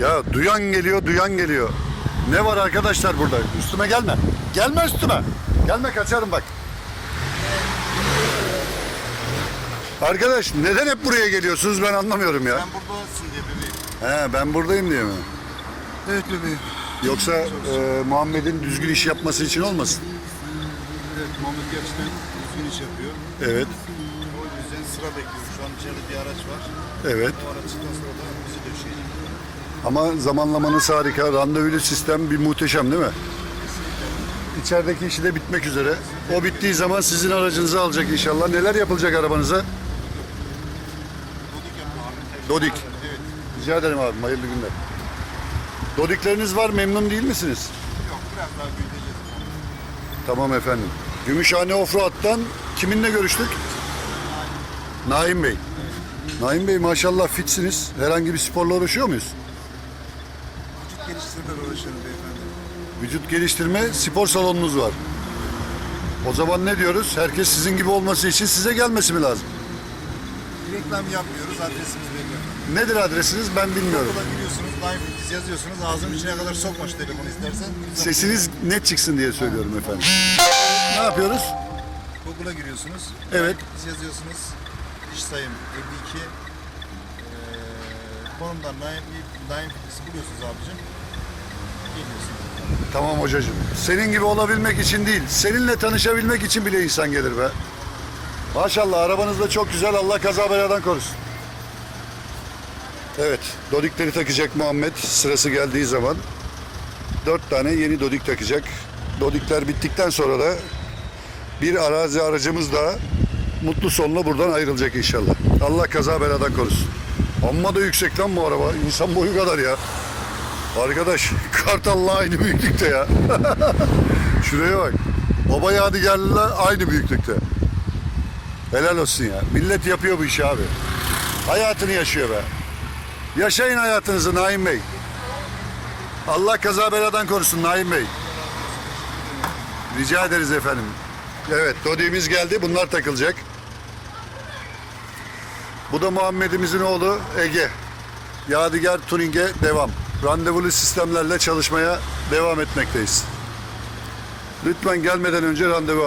Ya duyan geliyor, duyan geliyor. Ne var arkadaşlar burada? Üstüme gelme. Gelme üstüme. Gelme kaçarım bak. Arkadaş neden hep buraya geliyorsunuz ben anlamıyorum ya. Sen burada olsun diye bebeğim. He ben buradayım diye mi? Evet bebeğim. Yoksa e, Muhammed'in düzgün iş yapması için olmasın? Evet Muhammed gerçekten düzgün iş yapıyor. Evet, O yüzden sıra bekliyoruz. Şu an içeride bir araç var. evet. O araçtan sonra da bizi döşeyecek. Ama zamanlamanız harika. Randevulu sistem bir muhteşem değil mi? İçerideki işi de bitmek üzere. O bittiği zaman sizin aracınızı alacak inşallah. Neler yapılacak arabanıza? Dodik. Rica ederim abi. Hayırlı günler. Dodikleriniz var. Memnun değil misiniz? Yok biraz daha büyüteceğiz. Tamam efendim. Gümüşhane Offroad'dan kiminle görüştük? Naim Bey. Naim Bey maşallah fitsiniz. Herhangi bir sporla uğraşıyor muyuz? Vücut geliştirmeyle uğraşıyorum beyefendi. Vücut geliştirme spor salonunuz var. O zaman ne diyoruz? Herkes sizin gibi olması için size gelmesi mi lazım? Reklam yapmıyoruz. Adresimiz belli. Nedir adresiniz ben bilmiyorum. Google'a giriyorsunuz. Live Fitness yazıyorsunuz. Ağzının içine kadar sokma şu telefonu istersen. Sesiniz net çıksın diye söylüyorum efendim. Ne yapıyoruz? Google'a giriyorsunuz. Evet. Live Fitness yazıyorsunuz. İş sayım 52. Ee, konumdan Live, Live Fitness'i buluyorsunuz abicim. Tamam hocacığım. Senin gibi olabilmek için değil, seninle tanışabilmek için bile insan gelir be. Maşallah arabanız da çok güzel. Allah kaza beladan korusun. Evet, dodikleri takacak Muhammed sırası geldiği zaman. Dört tane yeni dodik takacak. Dodikler bittikten sonra da bir arazi aracımız daha mutlu sonla buradan ayrılacak inşallah. Allah kaza beladan korusun. Amma da yüksek lan bu araba. İnsan boyu kadar ya. Arkadaş Kartal'la aynı büyüklükte ya. Şuraya bak. Baba Yadigar'la aynı büyüklükte. Helal olsun ya. Millet yapıyor bu işi abi. Hayatını yaşıyor be. Yaşayın hayatınızı Naim Bey. Allah kaza beladan korusun Naim Bey. Rica ederiz efendim. Evet Dodi'miz geldi. Bunlar takılacak. Bu da Muhammed'imizin oğlu Ege. Yadigar Tuning'e devam. Randevulu sistemlerle çalışmaya devam etmekteyiz. Lütfen gelmeden önce randevu